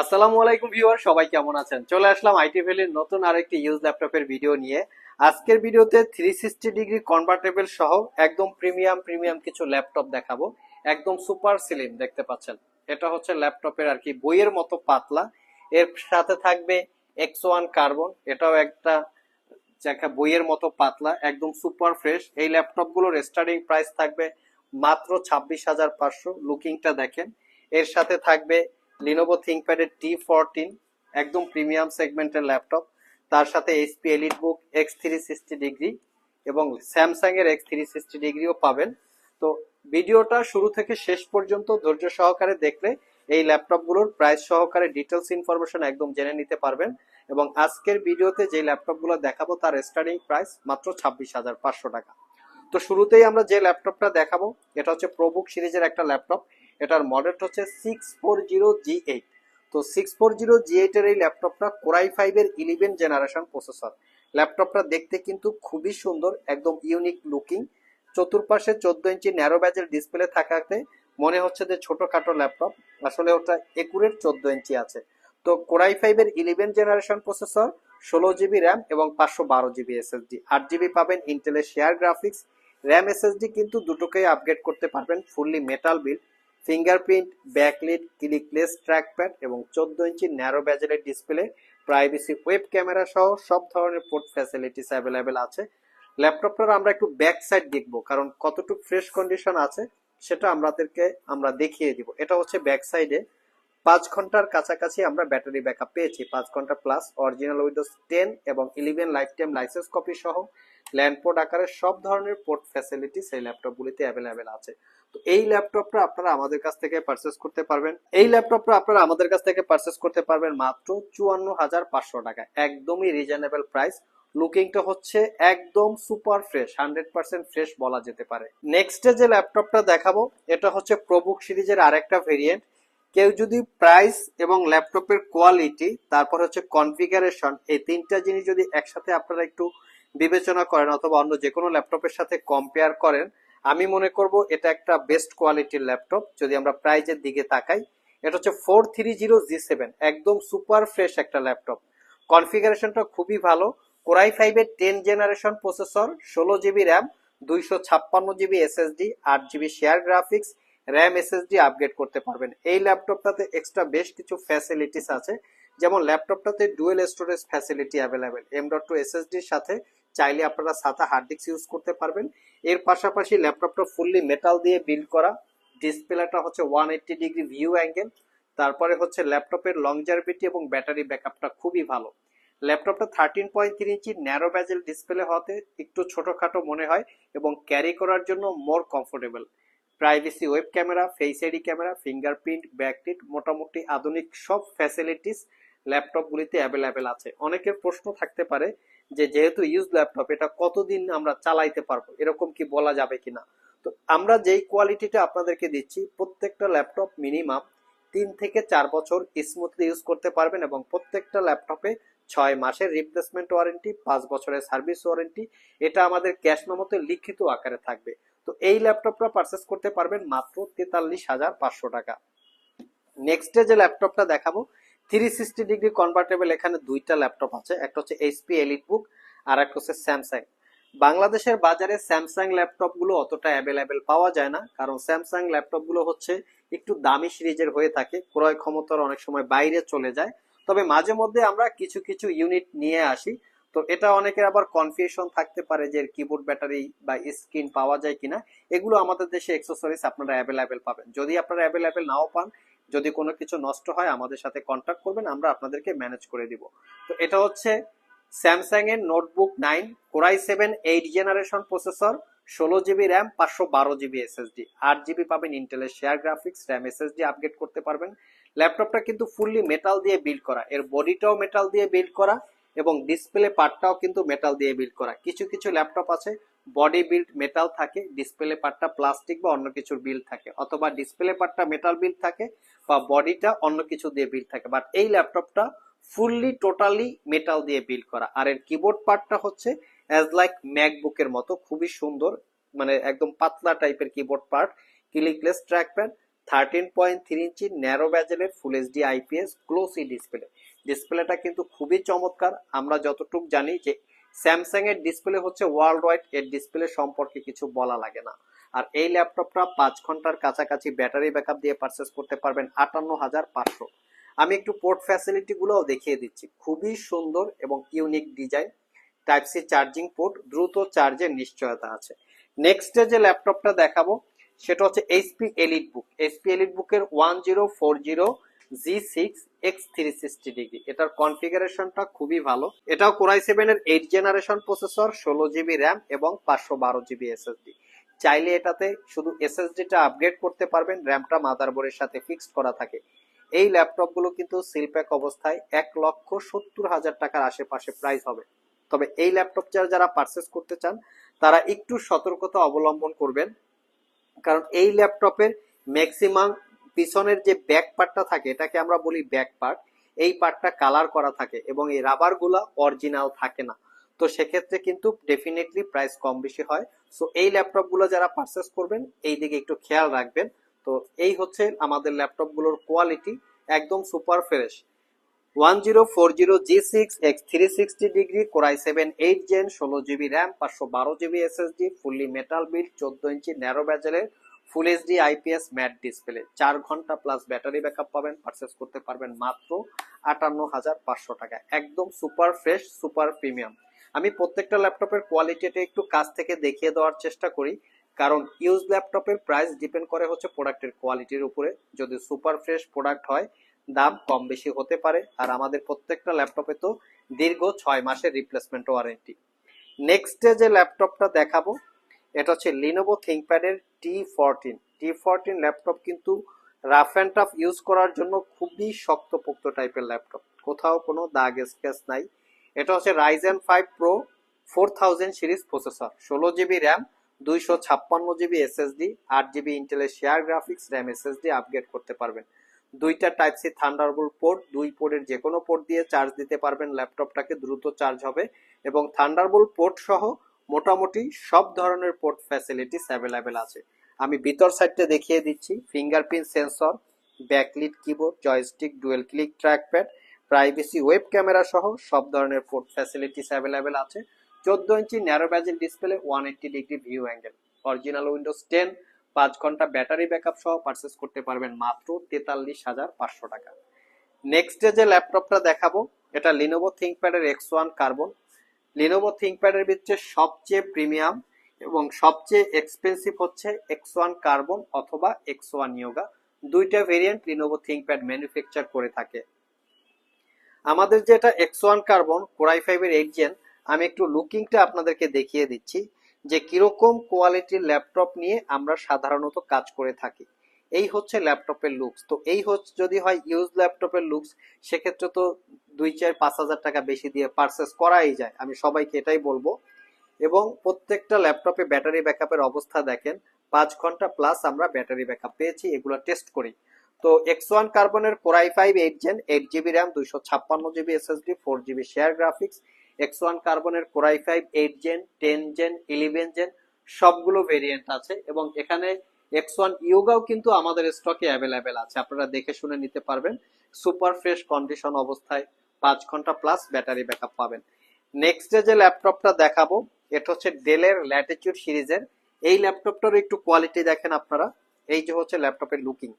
আসসালামু আলাইকুম ভিউয়ার, সবাই কেমন আছেন? চলে আসলাম আইটি ভ্যালির নতুন আরেকটি ইউজ ল্যাপটপের ভিডিও নিয়ে। আজকের ভিডিওতে থ্রি সিক্সটি ডিগ্রি কনভার্টেবল সহ একদম প্রিমিয়াম প্রিমিয়াম কিছু ল্যাপটপ দেখাবো। একদম সুপার স্লিম দেখতে পাচ্ছেন? এটা হচ্ছে ল্যাপটপের আর কি বইয়ের মতো পাতলা। এর সাথে থাকবে এক্স ওয়ান কার্বন এটাও একটা দেখা বইয়ের মতো পাতলা, একদম সুপার ফ্রেশ এই ল্যাপটপগুলোর স্টার্টিং প্রাইস থাকবে মাত্র ছাব্বিশ হাজার পাঁচশো। লুকিংটা দেখেন। এর সাথে থাকবে লিনোভো থিঙ্কপ্যাডের টি ফোরটিন একদম প্রিমিয়াম সেগমেন্টের ল্যাপটপ তার সাথে HP elite book X three sixty degree এবং স্যামসাং এর এক্স থ্রি সিক্সটি ডিগ্রিও পাবেন। তো ভিডিওটা শুরু থেকে শেষ পর্যন্ত ধৈর্য সহকারে দেখলে এই ল্যাপটপগুলোর প্রাইস সহকারে ডিটেলস ইনফরমেশন একদম জেনে নিতে পারবেন এবং আজকের ভিডিওতে যে ল্যাপটপগুলো দেখাবো তার স্টার্টিং প্রাইস মাত্র ছাব্বিশ হাজার পাঁচশো টাকা। তো শুরুতেই আমরা যে ল্যাপটপটা দেখাবো, এটা হচ্ছে প্রবুক সিরিজের একটা ল্যাপটপ এটার মডেল হচ্ছে six four zero G eight তো সিক্স ফোর জিরো জি এইটের এই ল্যাপটপটা কোরাই ফাইভের ইলেভেন জেনারেশন প্রসেসর ল্যাপটপটা দেখতে কিন্তু খুবই সুন্দর, একদম ইউনিক লুকিং চতুর্পাশে চোদ্দ ইঞ্চি ন্যারো ব্যাজের ডিসপ্লে থাকাতে মনে হচ্ছে যে ছোটখাটো ল্যাপটপ, আসলে ওটা একুরের চোদ্দ ইঞ্চি আছে। তো কোরাই ফাইভের ইলেভেন জেনারেশন প্রসেসর ষোলো জিবি র্যাম এবং পাঁচশো বারো জিবি এসএসডি আট জিবি পাবেন ইন্টেলের শেয়ার গ্রাফিক্স র্যাম এসএসডি কিন্তু দুটোকেই আপগ্রেড করতে পারবেন fully metal build fingerprint, backlit, clickless, trackpad এবং চোদ্দ ইঞ্চি ন্যারো ব্যাজেলের ডিসপ্লে, প্রাইভেসি ওয়েব ক্যামেরা সহ সব ধরনের পোর্ট ফ্যাসিলিটিস অ্যাভেলেবেল আছে। ল্যাপটপটার আমরা একটু ব্যাক সাইড দেখব, কারণ কতটুকু ফ্রেশ কন্ডিশন আছে সেটা আমাদেরকে আমরা দেখিয়ে দিব। এটা হচ্ছে ব্যাক সাইডে। পাঁচ ঘণ্টার কাছাকাছি আমরা ব্যাটারি ব্যাকআপ পেয়েছি, পাঁচ ঘণ্টা প্লাস। অরিজিনাল উইন্ডোজ টেন এবং eleven lifetime licence copy সহ। ল্যান্ডপোর্ট আকারে সব ধরনের পোর্ট ফ্যাসিলিটিস এই ল্যাপটপগুলিতে অ্যাভেলেবেল আছে। তো এই ল্যাপটপটা আপনারা আমাদের কাছ থেকে পারচেস করতে পারবেন। এই ল্যাপটপটা আপনারা আমাদের কাছ থেকে পারচেস করতে পারবেন মাত্র চুয়ান্ন হাজার পাঁচশো টাকা। একদমই রিজনেবল প্রাইস লুকিংটা হচ্ছে একদম super fresh hundred percent fresh বলা যেতে পারে। নেক্সট যে ল্যাপটপটা দেখাবো, এটা হচ্ছে প্রবুক সিরিজের আরেকটা ভেরিয়েন্ট কেউ যদি প্রাইস এবং ল্যাপটপের কোয়ালিটি তারপর হচ্ছে কনফিগারেশন এই তিনটা জিনিস যদি একসাথে আপনারা একটু বিবেচনা করেন অথবা অন্য যে কোনো ল্যাপটপের সাথে কম্পেয়ার করেন আমি মনে করব এটা একটা বেস্ট কোয়ালিটির ল্যাপটপ যদি আমরা প্রাইজের দিকে তাকাই, এটা হচ্ছে four three zero G seven একদম সুপার ফ্রেশ একটা ল্যাপটপ কনফিগারেশনটা খুবই ভালো কোরাই ফাইভের টেন জেনারেশন প্রসেসর ষোলো জিবি র্যাম দুইশো ছাপ্পান্ন জিবি এসএসডি আট GB share graphics RAM SSD upgrade করতে পারবেন। এই ল্যাপটপটাতে এক্সট্রা বেশ কিছু ফ্যাসিলিটিস আছে, যেমন ল্যাপটপটাতে dual storage facility available M dot two এসএসডির সাথে চাইলে আপনারা সাথে হার্ড ডিস্ক ইউজ করতে পারবেন। এর পাশাপাশি ল্যাপটপটা ফুললি মেটাল দিয়ে বিল্ড করা। ডিসপ্লেটা হচ্ছে one eighty degree view angle তারপরে হচ্ছে ল্যাপটপের লংজারভিটি এবং ব্যাটারি ব্যাকআপটা খুবই ভালো। ল্যাপটপটা thirteen point three inch narrow bezel display হতে একটু ছোটোখাটো মনে হয় এবং ক্যারি করার জন্য more comfortable privacy web camera face ID camera fingerprint backlit মোটামুটি আধুনিক সব ফ্যাসিলিটিস ল্যাপটপগুলিতে অ্যাভেলেবেল আছে। অনেকের প্রশ্ন থাকতে পারে যে যেহেতু ইউজ ল্যাপটপ এটা কতদিন আমরা চালাইতে পারব? এরকম কি বলা যাবে কিনা? তো আমরা যেই কোয়ালিটিটা আপনাদেরকে দিচ্ছি, প্রত্যেকটা ল্যাপটপ মিনিমাম তিন থেকে চার বছর স্মুথলি ইউজ করতে পারবেন এবং প্রত্যেকটা ল্যাপটপে ছয় মাসের রিপ্লেসমেন্ট ওয়ারেন্টি পাঁচ বছরের সার্ভিস ওয়ারেন্টি এটা আমাদের ক্যাশ মেমোতে লিখিত আকারে থাকবে। তো এই ল্যাপটপটা পারচেস করতে পারবেন মাত্র তেতাল্লিশ হাজার পাঁচশো টাকা। নেক্সটে যে ল্যাপটপটা দেখাবো থ্রি সিক্সটি ডিগ্রি কনভার্টেবল এখানে দুইটা ল্যাপটপ আছে। একটা হচ্ছে এইচপি এলিট বুক আর একটা হচ্ছে স্যামসাং বাংলাদেশের বাজারে স্যামসাং ল্যাপটপগুলো অতটা অ্যাভেলেবেল পাওয়া যায় না, কারণ স্যামসাং ল্যাপটপগুলো হচ্ছে একটু দামি সিরিজের হয়ে থাকে, ক্রয় ক্ষমতার অনেক সময় বাইরে চলে যায়। তবে মাঝে মধ্যে আমরা কিছু কিছু ইউনিট নিয়ে আসি। তো এটা অনেকের আবার কনফিউশন থাকতে পারে যে কিবোর্ড ব্যাটারি বা স্ক্রিন পাওয়া যায় কিনা। এগুলো আমাদের দেশে এক্সেসরিজ আপনারা অ্যাভেলেবেল পাবেন। যদি আপনারা অ্যাভেলেবেল নাও পান যদি কোনো কিছু নষ্ট হয়, আমাদের সাথে কন্ট্যাক্ট করবেন, আমরা আপনাদেরকে ম্যানেজ করে দিব। তো এটা হচ্ছে স্যামসাং এর notebook nine core i seven eight generation processor ষোলো জিবি র্যাম পাঁচশো বারো জিবি এসএসডি আট জিবি পাবেন ইন্টেলের share graphics RAM SSD upgrade করতে পারবেন। ল্যাপটপটা কিন্তু ফুললি মেটাল দিয়ে বিল্ড করা, এর বডিটাও মেটাল দিয়ে বিল্ড করা। এবং ডিসপ্লে পার্টটাও কিন্তু মেটাল দিয়ে বিল্ড করা। কিছু কিছু ল্যাপটপ আছে বডি বিল্ড মেটাল থাকে ডিসপ্লে পার্টটা প্লাস্টিক বা অন্য কিছুর বিল্ড থাকে, অথবা ডিসপ্লে পার্টটা মেটাল বিল্ড থাকে বা বডিটা অন্য কিছু দিয়ে বিল্ড থাকে। বাট এই ল্যাপটপটা ফুললি টোটালি মেটাল দিয়ে বিল্ড করা। আর এর কিবোর্ড পার্টটা হচ্ছে অ্যাজ লাইক ম্যাকবুকের মতো, খুবই সুন্দর মানে একদম পাতলা টাইপের keyboard part clickless trackpad thirteen point three inch narrow ব্যাজেলের full HD IPS glossy display ডিসপ্লেটা কিন্তু খুবই চমৎকার। আমরা যতটুকু জানি যে স্যামসাং এর ডিসপ্লে হচ্ছে ওয়ার্ল্ড ওয়াইড এর ডিসপ্লে সম্পর্কে কিছু বলা লাগে না। আর এই ল্যাপটপটা পাঁচ ঘণ্টার কাছাকাছি ব্যাটারি ব্যাকআপ দিয়ে পারচেস করতে পারবেন আটান্ন হাজার পাঁচশো। আমি একটু পোর্ট ফ্যাসিলিটি গুলোও দেখিয়ে দিচ্ছি। খুবই সুন্দর এবং unique design type C charging port দ্রুত চার্জের নিশ্চয়তা আছে। নেক্সট যে ল্যাপটপটা দেখাবো, সেটা হচ্ছে HP elite book HP elite বুকের one zero four zero G six X three sixty degree এটার কনফিগারেশনটা খুবই ভালো। এটাও কোরাই সেভেন এর এইট জেনারেশন প্রসেসর ষোলো জিবি র্যাম এবং পাঁচশো বারো জিবি এসএসডি চাইলে এটাতে শুধু এসএসডিটা আপগ্রেড করতে পারবেন র্যামটা মাদারবোর্ডের সাথে ফিক্সড করা থাকে। এই ল্যাপটপগুলো কিন্তু সিলপ্যাক অবস্থায় এক লক্ষ সত্তর হাজার টাকার আশেপাশে প্রাইস হবে। তবে এই ল্যাপটপ যারা যারা পারচেস করতে চান, তারা একটু সতর্কতা অবলম্বন করবেন। কারণ এই ল্যাপটপের ম্যাক্সিমাম পিছনের যে ব্যাক পার্টটা থাকে, এটাকে আমরা বলি ব্যাক পার্ট এই পার্টটা কালার করা থাকে এবং এই রাবারগুলা অরিজিনাল থাকে না। তো সেক্ষেত্রে কিন্তু ডেফিনেটলি প্রাইস কম বেশি হয়। সো এই ল্যাপটপগুলো যারা পারচেস করবেন, এই দিকে একটু খেয়াল রাখবেন। তো, এই হচ্ছে আমাদের ল্যাপটপগুলোর কোয়ালিটি একদম super fresh one zero four zero G six X three sixty degree core i seven eight gen ষোলো জিবি র্যাম পাঁচশো বারো GB SSD fully metal build চোদ্দ ইঞ্চি narrow ব্যাজেলের full HD IPS matte display চার ঘণ্টা plus battery backup পাবেন purchase করতে পারবেন মাত্র আটান্ন হাজার পাঁচশো টাকা। একদম সুপার ফ্রেশ সুপার প্রিমিয়াম আমি প্রত্যেকটা ল্যাপটপের কোয়ালিটিটা একটু কাছ থেকে দেখিয়ে দেওয়ার চেষ্টা করি, কারণ ইউজ ল্যাপটপের প্রাইস ডিপেন্ড করে হচ্ছে প্রোডাক্টের কোয়ালিটির উপরে। যদি সুপার ফ্রেশ প্রোডাক্ট হয়, দাম কম বেশি হতে পারে, আর আমাদের প্রত্যেকটা ল্যাপটপে তো দীর্ঘ ছয় মাসের রিপ্লেসমেন্ট ওয়ারেন্টি নেক্সট যে ল্যাপটপটা দেখাবো এটা হচ্ছে Lenovo থিঙ্কপ্যাডের T fourteen T fourteen laptop কিন্তু রাফ অ্যান্ড টাফ ইউজ করার জন্য খুবই শক্তপোক্ত টাইপের ল্যাপটপ কোথাও কোনো দাগ স্কেচ নাই। এটা হচ্ছে Ryzen five pro four thousand series processor ষোলো জিবি র্যাম দুইশো ছাপ্পান্ন জিবি এসএসডি আট জিবি ইন্টেলের share graphics RAM SSD upgrade করতে পারবেন। দুইটা টাইপ সি থান্ডারবোল্ট পোর্ট দুই পোর্টের যে কোনো পোর্ট দিয়ে চার্জ দিতে পারবেন। ল্যাপটপটাকে দ্রুত চার্জ হবে এবং থান্ডারবোল্ট পোর্ট সহ মোটামুটি সব ধরনের পোর্ট ফ্যাসিলিটিস অ্যাভেলেবেল আছে। আমি ভিতর সাইডটা দেখিয়ে দিচ্ছি। Fingerprint sensor backlit keyboard joystick dual click trackpad privacy web camera সহ সব ধরনের পোর্ট ফ্যাসিলিটিস অ্যাভেলেবেল আছে। চোদ্দ ইঞ্চি narrow bezel display one eighty degree view angle original Windows ten পাঁচ ঘণ্টা ব্যাটারি ব্যাকআপ সহ পারচেস করতে পারবেন মাত্র তেতাল্লিশ হাজার পাঁচশো টাকা। নেক্সট ডে যে ল্যাপটপটা দেখাবো, এটা লিনোভো থিঙ্কপ্যাডের এক্স ওয়ান কার্বন লিনোভো থিঙ্কপ্যাডের ভিতরে সবচেয়ে প্রিমিয়াম এবং সবচেয়ে এক্সপেন্সিভ হচ্ছে এক্স ওয়ান কার্বন অথবা এক্স ওয়ান ইয়োগা দুইটা ভেরিয়েন্ট লিনোভো থিঙ্কপ্যাড ম্যানুফ্যাকচার করে থাকে। আমাদের যেটা X one carbon core i ফাইভের এইট জেন আমি একটু লুকিংটা আপনাদেরকে দেখিয়ে দিচ্ছি যে কীরকম কোয়ালিটির ল্যাপটপ নিয়ে আমরা সাধারণত কাজ করে থাকি। এই হচ্ছে ল্যাপটপের লুকস তো এই হচ্ছে যদি হয় ইউজ ল্যাপটপের লুকস সেক্ষেত্রে তো দুই চার পাঁচ হাজার টাকা বেশি দিয়ে পারচেস করাই যায়। আমি সবাইকে এটাই বলব। এবং প্রত্যেকটা ল্যাপটপে ব্যাটারি ব্যাকআপের অবস্থা দেখেন, পাঁচ ঘণ্টা প্লাস আমরা ব্যাটারি ব্যাকআপ পেয়েছি, এগুলো টেস্ট করি। তো এক্স ওয়ান কার্বনের core i five eight gen eight GB RAM দুইশো ছাপ্পান্ন GB SSD four GB share graphics X one কার্বনের core i five eight gen ten gen eleven gen সবগুলো ভেরিয়েন্ট আছে। এবং এখানে এক্স ওয়ান ইয়োগাও কিন্তু আমাদের স্টকে অ্যাভেলেবেল আছে। আপনারা দেখে শুনে নিতে পারবেন। সুপার ফ্রেশ কন্ডিশন অবস্থায়। পাঁচ ঘণ্টা প্লাস ব্যাটারি ব্যাকআপ পাবেন। নেক্সট ডে যে ল্যাপটপটা দেখাবো, এটা হচ্ছে ডেলের ল্যাটিটিউড সিরিজের। এই ল্যাপটপটার একটু কোয়ালিটি দেখেন আপনারা। এই যে হচ্ছে ল্যাপটপের লুকিং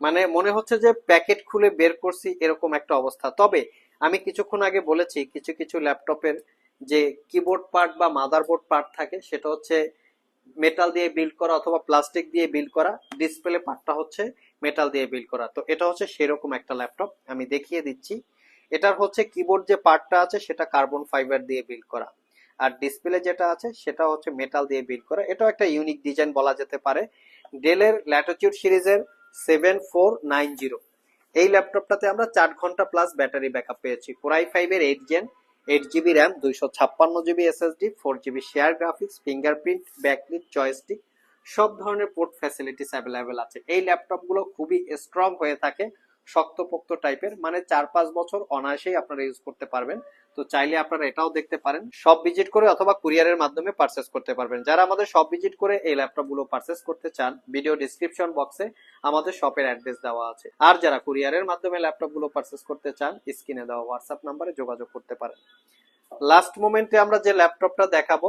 মানে মনে হচ্ছে যে প্যাকেট খুলে বের করছি, এরকম একটা অবস্থা। তবে আমি কিছুক্ষণ আগে বলেছি, কিছু কিছু ল্যাপটপের যে কিবোর্ড পার্ট বা মাদারবোর্ড পার্ট থাকে, সেটা হচ্ছে মেটাল দিয়ে বিল্ড করা অথবা প্লাস্টিক দিয়ে বিল্ড করা ডিসপ্লে পার্টটা হচ্ছে মেটাল দিয়ে বিল্ড করা। তো এটা হচ্ছে সেরকম একটা ল্যাপটপ আমি দেখিয়ে দিচ্ছি। এটার হচ্ছে কিবোর্ড যে পার্টটা আছে, সেটা কার্বন ফাইবার দিয়ে বিল্ড করা। আর ডিসপ্লে যেটা আছে, সেটা হচ্ছে মেটাল দিয়ে বিল্ড করা। এটাও একটা ইউনিক ডিজাইন বলা যেতে পারে। ডেলের ল্যাটিটিউড সিরিজের সেভেন ফোর নাইন জিরো এই ল্যাপটপটাতে আমরা চার ঘণ্টা প্লাস ব্যাটারি ব্যাকআপ পেয়েছি। কোরাই ফাইভের eight gen eight GB RAM দুইশো ছাপ্পান্ন GB SSD four GB share graphics fingerprint backlit joystick সব ধরনের পোর্ট ফ্যাসিলিটিস অ্যাভেলেবেল আছে। এই ল্যাপটপগুলো খুবই স্ট্রং হয়ে থাকে। শক্তপোক্ত টাইপের মানে চার পাঁচ বছর অনায়াসেই আপনারা ইউজ করতে পারবেন। তো চাইলে আপনারা এটাও দেখতে পারেন। সব ভিজিট করে অথবা কুরিয়ারের মাধ্যমে পারচেস করতে পারবেন। যারা আমাদের সব ভিজিট করে এই ল্যাপটপগুলো পারচেস করতে চান ভিডিও ডিসক্রিপশন বক্সে আমাদের শপের অ্যাড্রেস দেওয়া আছে। আর যারা কুরিয়ারের মাধ্যমে ল্যাপটপগুলো পারচেস করতে চান স্ক্রিনে দেওয়া হোয়াটসঅ্যাপ নাম্বারে যোগাযোগ করতে পারেন। লাস্ট মোমেন্টে আমরা যে ল্যাপটপটা দেখাবো,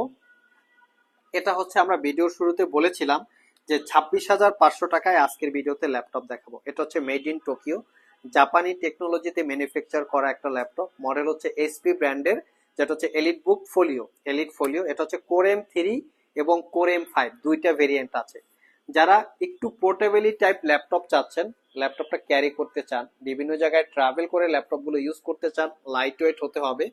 এটা হচ্ছে আমরা ভিডিওর শুরুতে বলেছিলাম যে ছাব্বিশ হাজার পাঁচশো টাকায় আজকের ভিডিওতে ল্যাপটপ দেখাবো। এটা হচ্ছে মেড ইন টোকিও জাপানি টেকনোলজিতে ম্যানুফ্যাকচার করা একটা ল্যাপটপ। মডেল হচ্ছে এসপি ব্র্যান্ডের যেটা হচ্ছে elite book folio elite folio এটা হচ্ছে কোর এম থ্রি এবং কোর এম ফাইভ দুইটা ভেরিয়েন্ট আছে। যারা একটু পোর্টেবলি টাইপ ল্যাপটপ চাচ্ছেন, ল্যাপটপটা ক্যারি করতে চান, বিভিন্ন জায়গায় ট্রাভেল করে ল্যাপটপগুলো ইউজ করতে চান লাইট ওয়েট হতে হবে।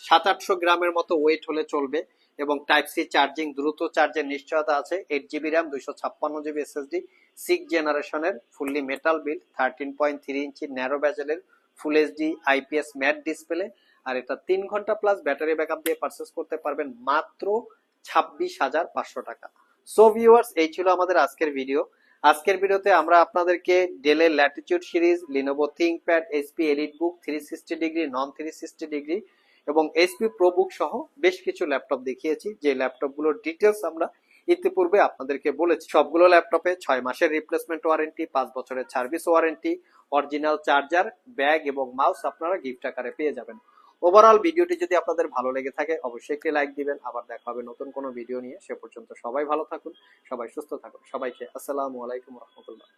সাত আটশো গ্রামের মতো ওয়েট হলে চলবে। এবং টাইপ সি চার্জিং দ্রুত চার্জের নিশ্চয়তা আছে এইট জিবি র্যাম দুইশো ছাপ্পান্ন জিবি এসএসডি সিক্স জেনারেশনের fully metal build thirteen point three inch narrow ব্যাজেলের full HD IPS matte display আর এটা তিন ঘণ্টা প্লাস ব্যাটারি ব্যাকআপ দিয়ে পারচেস করতে পারবেন মাত্র ছাব্বিশ হাজার পাঁচশো টাকা। সো ভিউয়ার্স এই ছিল আমাদের আজকের ভিডিও আজকের ভিডিওতে আমরা আপনাদেরকে ডেলের latitude series Lenovo ThinkPad HP elite book three sixty degree non three sixty degree এবং এসপি প্রোবুক সহ বেশ কিছু ল্যাপটপ দেখিয়েছি। যে ল্যাপটপ ল্যাপটপগুলোর ডিটেলস আমরা ইতিপূর্বে আপনাদেরকে বলেছি। সবগুলো ল্যাপটপে ছয় মাসের রিপ্লেসমেন্ট ওয়ারেন্টি পাঁচ বছরের service warranty original charger bag এবং মাউস আপনারা গিফট আকারে পেয়ে যাবেন। ওভারঅল ভিডিওটি যদি আপনাদের ভালো লেগে থাকে, অবশ্যই একটি লাইক দিবেন। আবার দেখা হবে নতুন কোনো ভিডিও নিয়ে। সে পর্যন্ত সবাই ভালো থাকুন, সবাই সুস্থ থাকুন, সবাইকে আসসালামু আলাইকুম রহমতুল্লাহ।